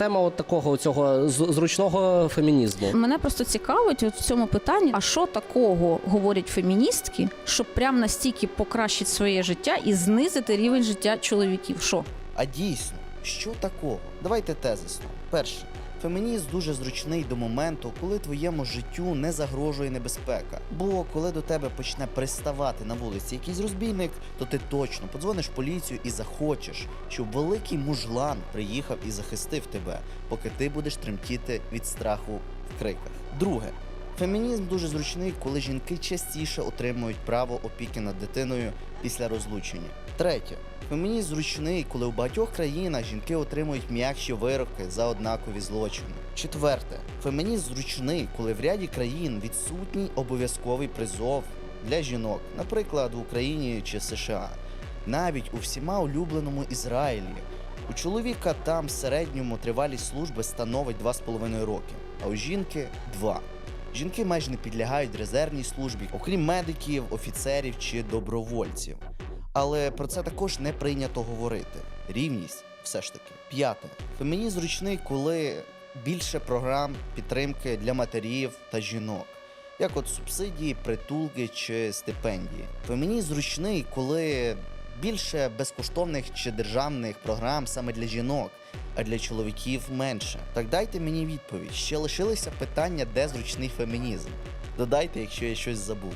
Тема от такого цього з- зручного фемінізму. Мене просто цікавить от в цьому питанні, а що такого говорять феміністки, щоб прям настільки покращити своє життя і знизити рівень життя чоловіків? Що? А дійсно, що такого? Давайте тезисно. Перше, фемінізм дуже зручний до моменту, коли твоєму життю не загрожує небезпека. Бо коли до тебе почне приставати на вулиці якийсь розбійник, то ти точно подзвониш поліцію і захочеш, щоб великий мужлан приїхав і захистив тебе, поки ти будеш тремтіти від страху в криках. Друге. Фемінізм дуже зручний, коли жінки частіше отримують право опіки над дитиною після розлучення. Третє. Фемінізм зручний, коли у багатьох країнах жінки отримують м'якші вироки за однакові злочини. Четверте. Фемінізм зручний, коли в ряді країн відсутній обов'язковий призов для жінок, наприклад, в Україні чи США. Навіть у всіма улюбленому Ізраїлі. У чоловіка там в середньому тривалість служби становить 2,5 роки, а у жінки 2. Жінки майже не підлягають резервній службі, окрім медиків, офіцерів чи добровольців. Але про це також не прийнято говорити. Рівність все ж таки. П'яте. Фемінізм зручний, коли більше програм підтримки для матерів та жінок, як от субсидії, притулки чи стипендії. Фемінізм зручний, коли більше безкоштовних чи державних програм саме для жінок, а для чоловіків менше. Так дайте мені відповідь. Ще лишилися питання, де зручний фемінізм. Додайте, якщо я щось забув.